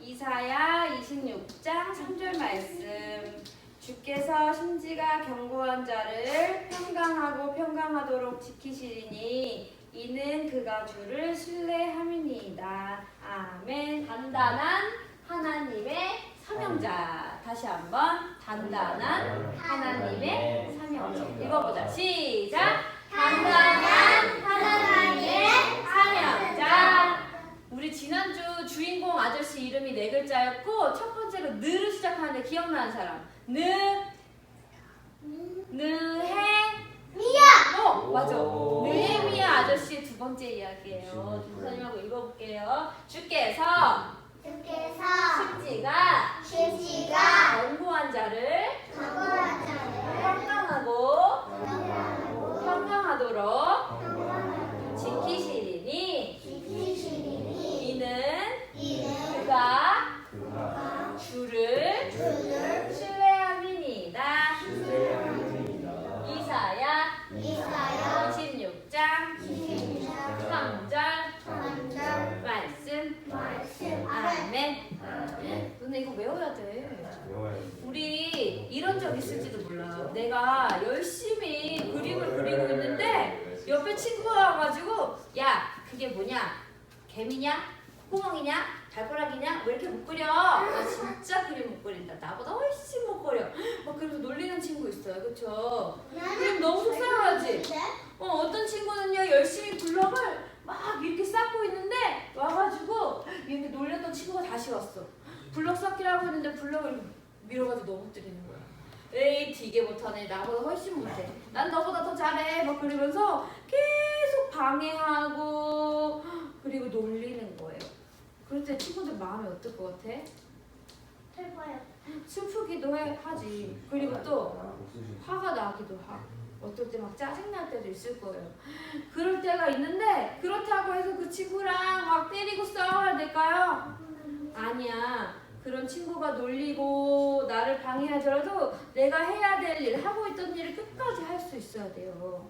이사야 26장 3절 말씀 주께서 심지가 견고한 자를 평강하고 평강하도록 지키시리니 이는 그가 주를 신뢰함이니이다. 아멘. 단단한 하나님의 사명자. 다시 한번 단단한 하나님의 사명자. 읽어보자. 시작. 단단한 하나님의 사명자. 우리 지난주 주인공 아저씨 이름이 네 글자였고 첫 번째로 느로 시작하는데 기억나는 사람. 느, 느해, 미야. 어 맞아. 오. 느헤미야 아저씨의 두 번째 이야기예요. 김사님하고 읽어볼게요. 주께서 주께서 십지가 십지가 연구한 자를 강고한 자를 평강하고 적 있을지도 몰라. 내가 열심히 그림을 그리고 있는데 옆에 친구가 와가지고 야 그게 뭐냐? 개미냐? 콧구멍이냐? 발가락이냐? 왜 이렇게 못 그려 나 진짜 그림 못 그린다. 나보다 훨씬 못 그려. 막 그러면서 놀리는 친구 있어요. 그쵸? 그럼 너무 속상하지? 어, 어떤 친구는요 열심히 블럭을 막 이렇게 쌓고 있는데 와가지고 이렇게 놀렸던 친구가 다시 왔어 블럭 쌓기라고 했는데 블럭을 밀어가지고 넘어뜨리는 거야 에이 되게 못하네 나보다 훨씬 못해 난 너보다 더 잘해 막 그러면서 계속 방해하고 그리고 놀리는 거예요 그럴 때 친구들 마음이 어떨 것 같아? 해봐요. 슬프기도 해, 하지 그리고 또 아. 화가 나기도 하고 어떨 때 막 짜증날 때도 있을 거예요. 그럴 때가 있는데 그렇다고 해서 그 친구랑 막 때리고 싸워야 될까요? 아니야. 그런 친구가 놀리고 나를 방해하더라도 내가 해야 될 일, 하고 있던 일을 끝까지 할 수 있어야 돼요.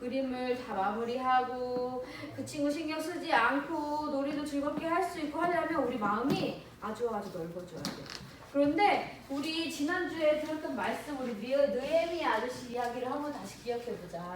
그림을 다 마무리하고 그 친구 신경 쓰지 않고 놀이도 즐겁게 할 수 있고 하려면 우리 마음이 아주 아주 넓어져야 돼요. 그런데 우리 지난주에 들었던 말씀 우리 느- 느헤미 아저씨 이야기를 한번 다시 기억해 보자.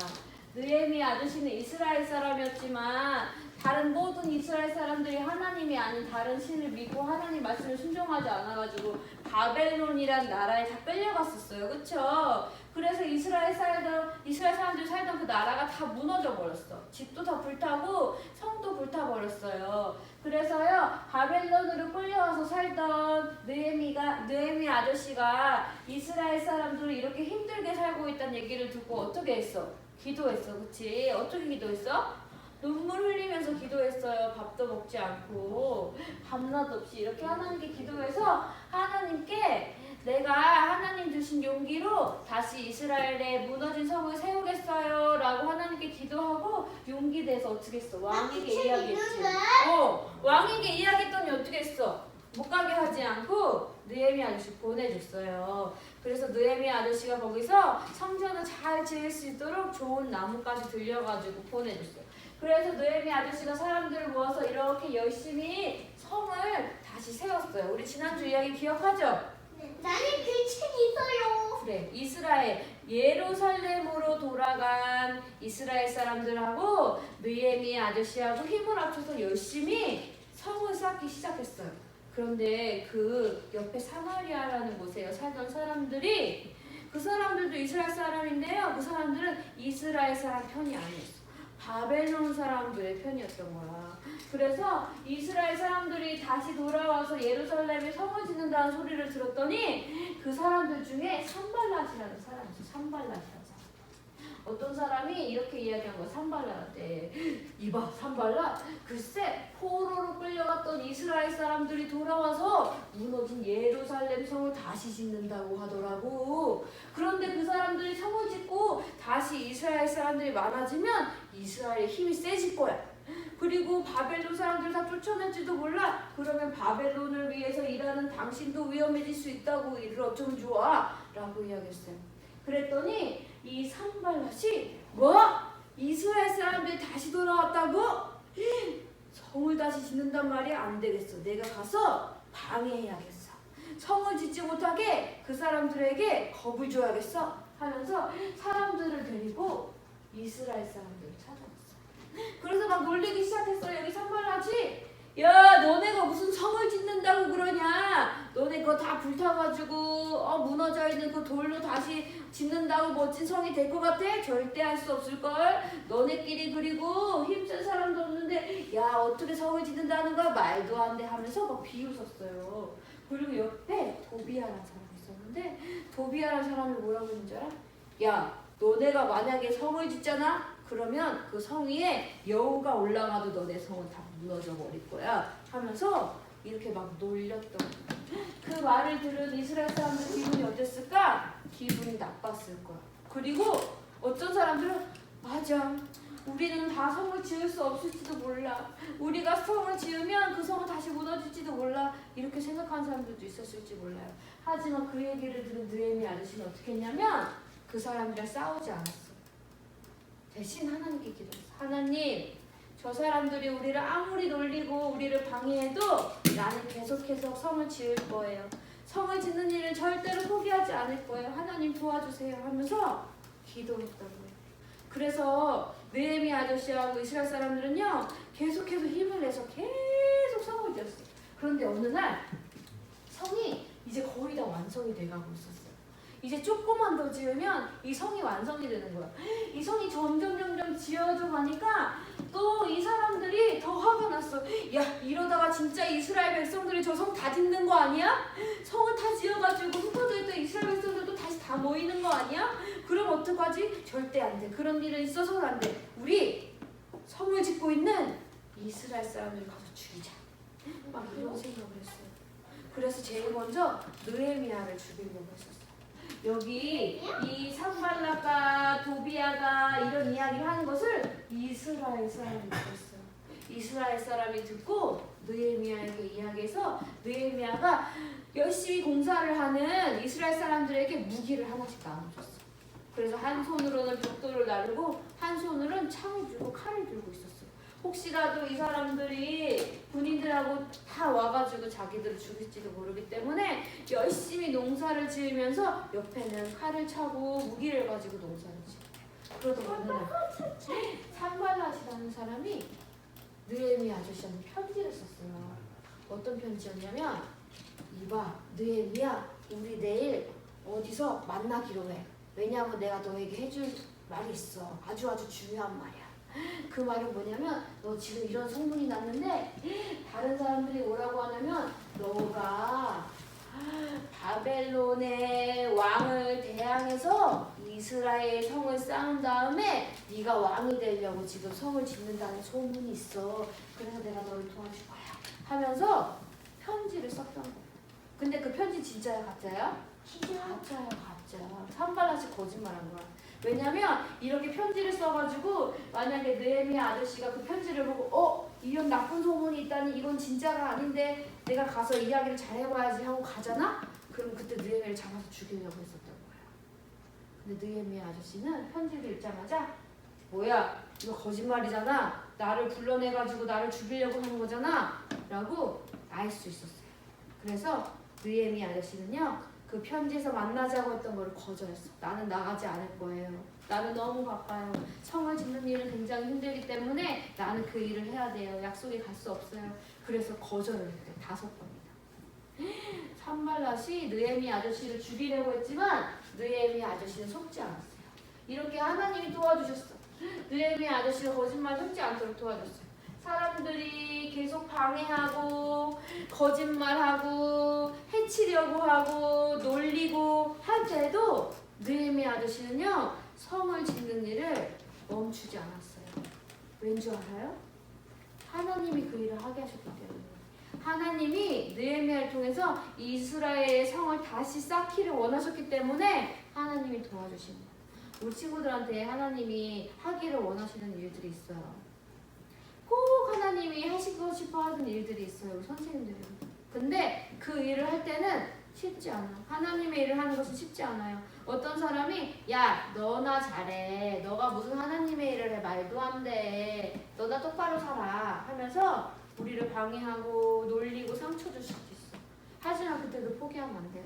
느헤미 아저씨는 이스라엘 사람이었지만 다른 모든 이스라엘 사람들이 하나님이 아닌 다른 신을 믿고 하나님 말씀을 순종하지 않아가지고 바벨론이란 나라에 다 끌려갔었어요, 그렇죠? 그래서 이스라엘 살던 이스라엘 사람들이 살던 그 나라가 다 무너져 버렸어. 집도 다 불타고 성도 불타 버렸어요. 그래서요 바벨론으로 끌려와서 살던 느헤미가 느헤미 아저씨가 이스라엘 사람들이 이렇게 힘들게 살고 있다는 얘기를 듣고 어떻게 했어? 기도했어, 그렇지? 어떻게 기도했어? 눈물 흘리면서 기도했어요. 밥도 먹지 않고 밤낮 없이 이렇게 하나님께 기도해서 하나님께 내가 하나님 주신 용기로 다시 이스라엘의 무너진 성을 세우겠어요. 라고 하나님께 기도하고 용기 내서 어떻게 했어? 왕에게 그책 이야기했지. 어, 왕에게 이야기했더니 어떻게 했어? 못 가게 하지 않고 느헤미 아저씨 보내줬어요. 그래서 느헤미 아저씨가 거기서 성전을 잘 지을 수 있도록 좋은 나무까지 들려가지고 보내줬어요. 그래서 느헤미 아저씨가 사람들을 모아서 이렇게 열심히 성을 다시 세웠어요. 우리 지난주 이야기 기억하죠? 나는 그책 있어요. 그래 이스라엘 예루살렘으로 돌아간 이스라엘 사람들하고 느헤미 아저씨하고 힘을 합쳐서 열심히 성을 쌓기 시작했어요. 그런데 그 옆에 사마리아라는 곳에 살던 사람들이 그 사람들도 이스라엘 사람인데요. 그 사람들은 이스라엘 사람 편이 아니었어. 바벨론 사람들의 편이었던 거야. 그래서 이스라엘 사람들이 다시 돌아와서 예루살렘에 성을 짓는다는 소리를 들었더니 그 사람들 중에 산발랏이라는 사람이 있어. 산발랏이라는 사람. 어떤 사람이 이렇게 이야기한 거야. 산발랏한테. 이봐, 산발랏. 글쎄, 포로로 끌려갔던 이스라엘 사람들이 돌아와서 무너진 예루살렘 성을 다시 짓는다고 하더라고. 그런데 그 사람들이 성을 짓고 다시 이스라엘 사람들이 많아지면 이스라엘의 힘이 세질 거야. 그리고 바벨론 사람들 다 쫓아낼지도 몰라. 그러면 바벨론을 위해서 일하는 당신도 위험해질 수 있다고 이를 어쩜 좋아? 라고 이야기했어요. 그랬더니 이 산발랏이 뭐? 이스라엘 사람들이 다시 돌아왔다고? 성을 다시 짓는단 말이 안 되겠어. 내가 가서 방해해야겠어. 성을 짓지 못하게 그 사람들에게 겁을 줘야겠어 하면서 사람들을 데리고 이스라엘 사람들을 찾아왔어. 그래서 막 놀리기 시작했어. 여기 산발라지. 야, 너네가 무슨 성을 짓는다고 그러냐? 너네 그거 다 불타가지고 어, 무너져 있는 그 돌로 다시 짓는다고 멋진 성이 될 것 같아? 절대 할 수 없을 걸. 너네끼리 그리고 힘센 사람도 없는데 야 어떻게 성을 짓는다는 거야? 말도 안 돼 하면서 막 비웃었어요. 그리고 옆에 도비아라는 사람이 있었는데 도비아라는 사람이 뭐라고 했는 줄 알아? 야 너네가 만약에 성을 짓잖아? 그러면 그 성 위에 여우가 올라가도 너네 성은 다 무너져 버릴 거야 하면서 이렇게 막 놀렸던. 그 말을 들은 이스라엘 사람들 기분이 어땠을까? 기분이 나빴을 거야. 그리고 어떤 사람들은 맞아. 우리는 다 성을 지을 수 없을지도 몰라. 우리가 성을 지으면 그 성은 다시 무너질지도 몰라. 이렇게 생각하는 사람들도 있었을지 몰라요. 하지만 그 얘기를 들은 느헤미 아저씨는 어떻게 했냐면 그 사람들이랑 싸우지 않았어. 대신 하나님께 기도했어. 하나님, 저 사람들이 우리를 아무리 놀리고 우리를 방해해도 나는 계속해서 성을 지을 거예요. 성을 짓는 일을 절대로 포기하지 않을 거예요. 하나님 도와주세요 하면서 기도했던 거예요. 그래서 느헤미 아저씨하고 이스라엘 사람들은요 계속해서 힘을 내서 계속 성을 지었어요. 그런데 어느 날 성이 이제 거의 다 완성이 돼가고 있었어요. 이제 조금만 더 지으면 이 성이 완성이 되는 거야. 이 성이 점점 점점 지어져 가니까 또 이 사람들이 더 화가 났어. 야 이러다가 진짜 이스라엘 백성들이 저 성 다 짓는 거 아니야? 성은 다 지어가지고 흩어져 있던 이스라엘 백성들도 다시 다 모이는 거 아니야? 그럼 어떡하지? 절대 안 돼. 그런 일은 있어서는 안 돼. 우리 성을 짓고 있는 이스라엘 사람들 가서 죽이자. 막 이런 생각을 했어요. 그래서 제일 먼저 느헤미야를 죽이려고 했었어요. 여기 이 산발라가 도비아가 이런 이야기를 하는 것을 이스라엘 사람이 들었어요. 이스라엘 사람이 듣고 느헤미야에게 이야기해서 느헤미야가 열심히 공사를 하는 이스라엘 사람들에게 무기를 하나씩 나눠줬어. 그래서 한 손으로는 벽돌을 나르고 한 손으로는 창을 들고 칼을 들고 있었어요. 혹시라도 이 사람들이 와가지고 자기들을 죽일지도 모르기 때문에 열심히 농사를 지으면서 옆에는 칼을 차고 무기를 가지고 농사를 지어. 그러다 어느 날 산발라시라는 사람이 느헤미 아저씨한테 편지를 썼어요. 어떤 편지였냐면 이봐 느헤미야 우리 내일 어디서 만나기로 해. 왜냐하면 내가 너에게 해줄 말이 있어. 아주 아주 중요한 말이야. 그 말은 뭐냐면 너 지금 이런 소문이 났는데 다른 사람들이 뭐라고 하냐면 너가 바벨론의 왕을 대항해서 이스라엘 성을 쌓은 다음에 네가 왕이 되려고 지금 성을 짓는다는 소문이 있어. 그래서 내가 너를 도와줄 거야. 하면서 편지를 썼던 거야. 근데 그 편지 진짜야 가짜야? 가짜야 가짜. 산발라시 거짓말한 거야. 왜냐면 이렇게 편지를 써가지고 만약에 느헤미 아저씨가 그 편지를 보고 어 이런 나쁜 소문이 있다니 이건 진짜가 아닌데 내가 가서 이야기를 잘 해봐야지 하고 가잖아? 그럼 그때 느헤미를 잡아서 죽이려고 했었던 거야. 근데 느헤미 아저씨는 편지를 읽자마자 뭐야 이거 거짓말이잖아. 나를 불러내가지고 나를 죽이려고 하는 거잖아. 라고 알 수 있었어요. 그래서 느헤미 아저씨는요. 그 편지에서 만나자고 했던 걸 거절했어. 나는 나가지 않을 거예요. 나는 너무 바빠요. 성을 짓는 일은 굉장히 힘들기 때문에 나는 그 일을 해야 돼요. 약속에 갈 수 없어요. 그래서 거절을 했대. 다섯 번이나. 산발랏이 느헤미 아저씨를 죽이려고 했지만 느헤미 아저씨는 속지 않았어요. 이렇게 하나님이 도와주셨어. 느헤미 아저씨가 거짓말 속지 않도록 도와줬어요. 사람들이 계속 방해하고 거짓말하고 해치려고 하고 놀리고 할 때도 느헤미 아저씨는요 성을 짓는 일을 멈추지 않았어요. 왠줄 알아요? 하나님이 그 일을 하게 하셨기 때문에 하나님이 느헤미야를 통해서 이스라엘의 성을 다시 쌓기를 원하셨기 때문에 하나님이 도와주신 거예요. 우리 친구들한테 하나님이 하기를 원하시는 일들이 있어요. 싶어 하는 일들이 있어요. 우리 선생님들이. 근데 그 일을 할 때는 쉽지 않아. 하나님의 일을 하는 것은 쉽지 않아요. 어떤 사람이 야 너나 잘해. 너가 무슨 하나님의 일을 해 말도 안 돼. 너나 똑바로 살아 하면서 우리를 방해하고 놀리고 상처 줄 수도 있어. 그때도 포기하면 안 돼요.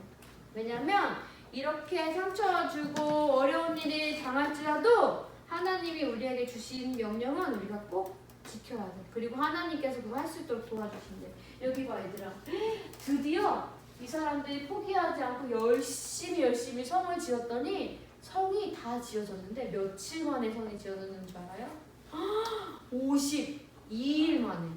왜냐면 이렇게 상처 주고 어려운 일이 당할지라도 하나님이 우리에게 주신 명령은 우리가 꼭 지켜야 돼. 그리고 하나님께서 그거 할 수 있도록 도와주신대. 여기 봐 얘들아. 드디어 이 사람들이 포기하지 않고 열심히 열심히 성을 지었더니 성이 다 지어졌는데 며칠 만에 성이 지어졌는 줄 알아요? 52일 만에.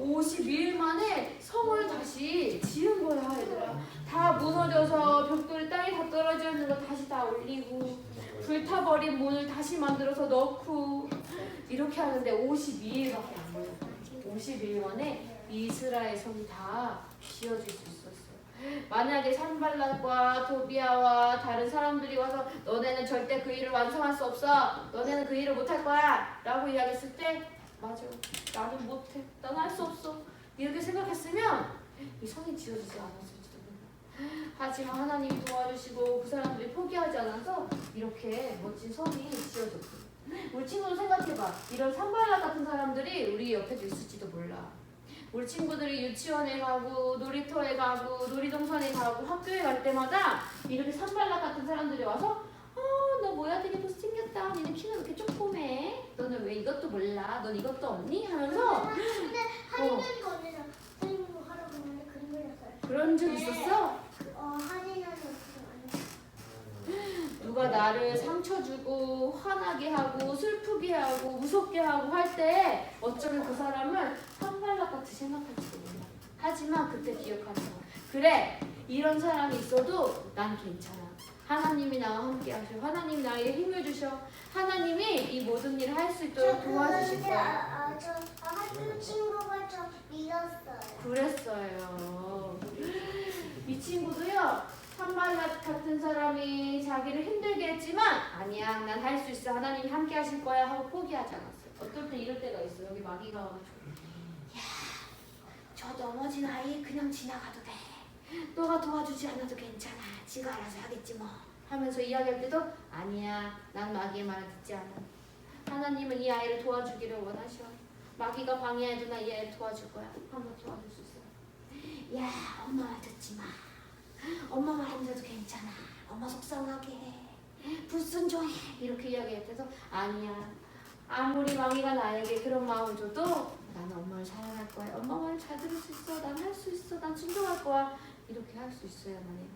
52일 만에 성을 다시 지은 거야, 얘들아. 다 무너져서 벽돌이 땅에 다 떨어져 있는 거 다시 다 올리고 불타버린 문을 다시 만들어서 넣고 이렇게 하는데 52일밖에 안. 52일 만에 이스라엘 성이 다 지어질 수 있었어요. 만약에 산발락과 도비아와 다른 사람들이 와서 너네는 절대 그 일을 완성할 수 없어. 너네는 그 일을 못할 거야. 라고 이야기했을 때 맞아. 나는 못해. 나는 할 수 없어. 이렇게 생각했으면 이 성이 지어지지 않았을지도 몰라. 하지만 하나님이 도와주시고 그 사람들이 포기하지 않아서 이렇게 멋진 성이 지어졌고 우리 친구도 생각해봐. 이런 산발락 같은 사람들이 우리 옆에도 있을지도 몰라. 우리 친구들이 유치원에 가고 놀이터에 가고 놀이동산에 가고 학교에 갈 때마다 이렇게 산발락 같은 사람들이 와서 어, 너 뭐야 되게 못생겼다. 니네 키는 왜 이렇게 조그매? 너는 왜 이것도 몰라? 넌 이것도 없니? 하면서 근데 할머니 언니랑 선생님 할아버지한테 그림 그렸어요. 그런 적 있었어? 어 누가 나를 상처 주고 화나게 하고 슬프게 하고 무섭게 하고 할 때 어쩌면 그 사람은 한발락 같이 생각할지도 몰라. 하지만 그때 기억하는 거야. 그래 이런 사람이 있어도 난 괜찮아. 하나님이 나와 함께 하셔. 하나님이 나에게 힘을 주셔. 하나님이 이 모든 일을 할 수 있도록 도와주실 거야. 아 저 학교 친구가 저 믿었어요. 그랬어요. 이 친구도요. 산발락 같은 사람이 자기를 힘들게 했지만 아니야 난 할 수 있어 하나님이 함께 하실 거야 하고 포기하지 않았어요. 어떨 때 이럴 때가 있어. 여기 마귀가 와가지고 야저 넘어진 아이 그냥 지나가도 돼. 너가 도와주지 않아도 괜찮아. 지가 알아서 하겠지 뭐. 하면서 이야기할 때도 아니야 난 마귀의 말을 듣지 않아. 하나님은 이 아이를 도와주기를 원하셔. 마귀가 방해해도 나 이 아이를 도와줄 거야. 한번 도와줄 수 있어요. 야, 엄마 말 듣지 마. 엄마 말안 들어도 괜찮아. 엄마 속상하게 해. 불순종해. 이렇게 이야기할 때도 아니야. 아무리 마귀가 나에게 그런 마음을 줘도 나는 엄마를 사랑할 거야. 엄마 말잘 들을 수 있어. 난 할 수 있어. 난 순종할 거야. 이렇게 할 수 있어야만 해요.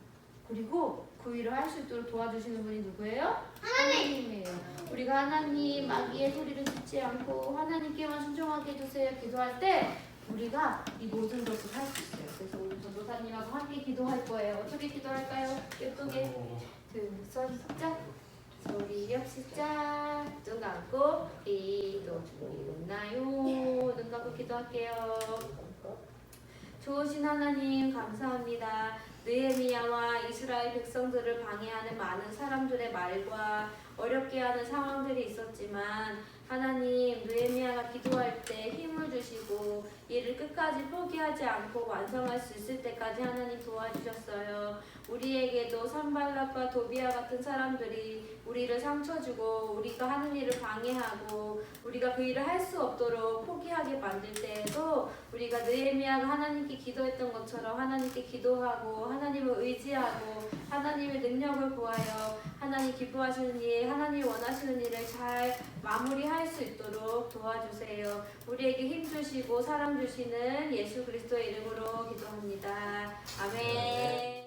그리고 그 일을 할 수 있도록 도와주시는 분이 누구예요? 하나님이에요. 우리가 하나님 마귀의 소리를 듣지 않고 하나님께만 순종하게 해주세요. 기도할 때 우리가 이 모든 것을 할 수 있어요. 그래서 오늘 전도사님하고 함께 기도할 거예요. 어떻게 기도할까요? 예쁘게 두손 숫자 소리 없이 짝눈 감고 기도 중이었나요? 눈 감고 기도할게요. 좋으신 하나님 감사합니다. 느헤미야와 이스라엘 백성들을 방해하는 많은 사람들의 말과 어렵게 하는 상황들이 있었지만 하나님 느헤미야가 기도할 때 힘을 주시고 이를 끝까지 포기하지 않고 완성할 수 있을 때까지 하나님 도와주셨어요. 우리에게도 산발락과 도비아 같은 사람들이 우리를 상처 주고 우리가 하는 일을 방해하고 우리가 그 일을 할 수 없도록 포기하게 만들 때에도 우리가 느헤미야가 하나님께 기도했던 것처럼 하나님께 기도하고 하나님을 의지하고 하나님의 능력을 구하여 하나님 기뻐하시는 일, 하나님 원하시는 일을 잘 마무리할 수 있도록 도와주세요. 우리에게 힘 주시고 사랑 주시는 예수 그리스도의 이름으로 기도합니다. 아멘.